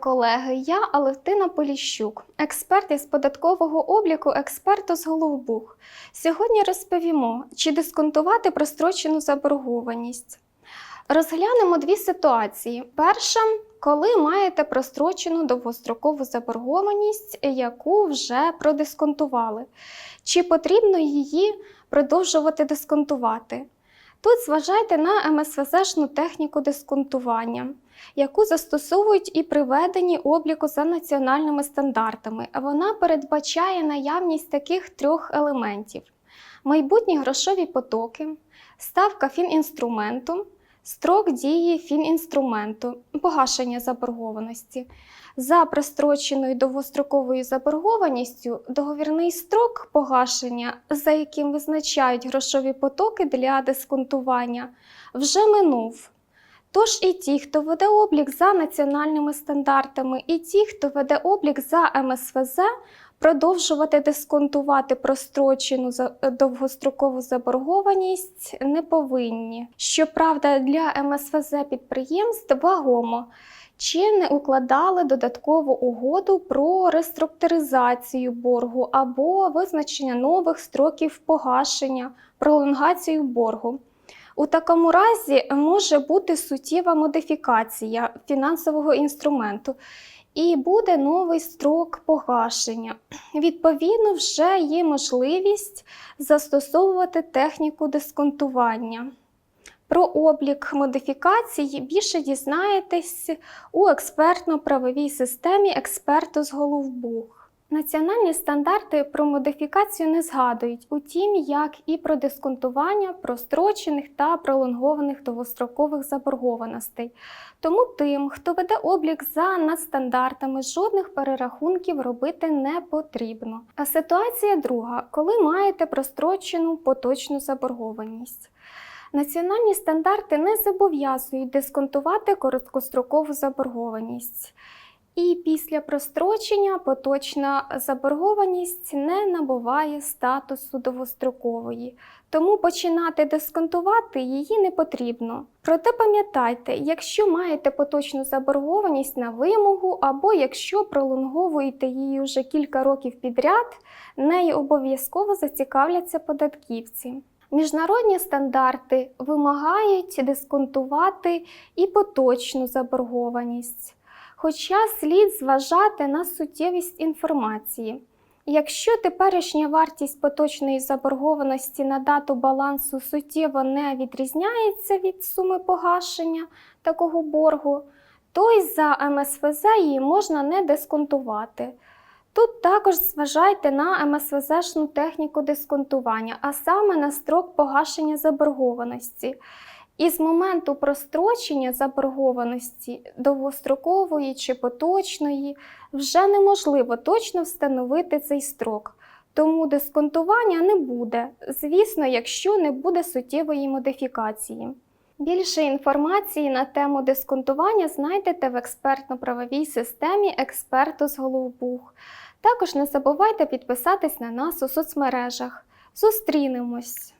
колеги! Я Алевтина Поліщук, експерт із податкового обліку, експерт з Головбух. Сьогодні розповімо, чи дисконтувати прострочену заборгованість. Розглянемо дві ситуації. Перша, коли маєте прострочену довгострокову заборгованість, яку вже продисконтували. Чи потрібно її продовжувати дисконтувати? Тут зважайте на МСВЗшну техніку дисконтування, яку застосовують і приведені обліку за національними стандартами. Вона передбачає наявність таких трьох елементів: майбутні грошові потоки, ставка фінінструменту, строк дії фінінструменту, погашення заборгованості. За простроченою довгостроковою заборгованістю договірний строк погашення, за яким визначають грошові потоки для дисконтування, вже минув. Тож і ті, хто веде облік за національними стандартами, і ті, хто веде облік за МСВЗ, продовжувати дисконтувати прострочену за- довгострокову заборгованість не повинні. Щоправда, для МСВЗ підприємств вагомо чи не укладали додаткову угоду про реструктуризацію боргу або визначення нових строків погашення, пролонгацію боргу. У такому разі може бути суттєва модифікація фінансового інструменту і буде новий строк погашення. Відповідно, вже є можливість застосовувати техніку дисконтування. Про облік модифікацій більше дізнаєтесь у експертно-правовій системі експерту з Головбух. Національні стандарти про модифікацію не згадують, утім, як і про дисконтування прострочених та пролонгованих довгострокових заборгованостей. Тому тим, хто веде облік за надстандартами, жодних перерахунків робити не потрібно. А ситуація друга, коли маєте прострочену поточну заборгованість. Національні стандарти не зобов'язують дисконтувати короткострокову заборгованість. І після прострочення поточна заборгованість не набуває статусу довгострокової, тому починати дисконтувати її не потрібно. Проте пам'ятайте, якщо маєте поточну заборгованість на вимогу, або якщо пролонговуєте її вже кілька років підряд, нею обов'язково зацікавляться податківці. Міжнародні стандарти вимагають дисконтувати і поточну заборгованість. Хоча слід зважати на суттєвість інформації. Якщо теперішня вартість поточної заборгованості на дату балансу суттєво не відрізняється від суми погашення такого боргу, то й за МСВЗ її можна не дисконтувати. Тут також зважайте на МСВЗшну техніку дисконтування, а саме на строк погашення заборгованості. І з моменту прострочення заборгованості довгострокової чи поточної вже неможливо точно встановити цей строк. Тому дисконтування не буде, звісно, якщо не буде суттєвої модифікації. Більше інформації на тему дисконтування знайдете в експертно-правовій системі експерту з Головбух. Також не забувайте підписатись на нас у соцмережах. Зустрінемось!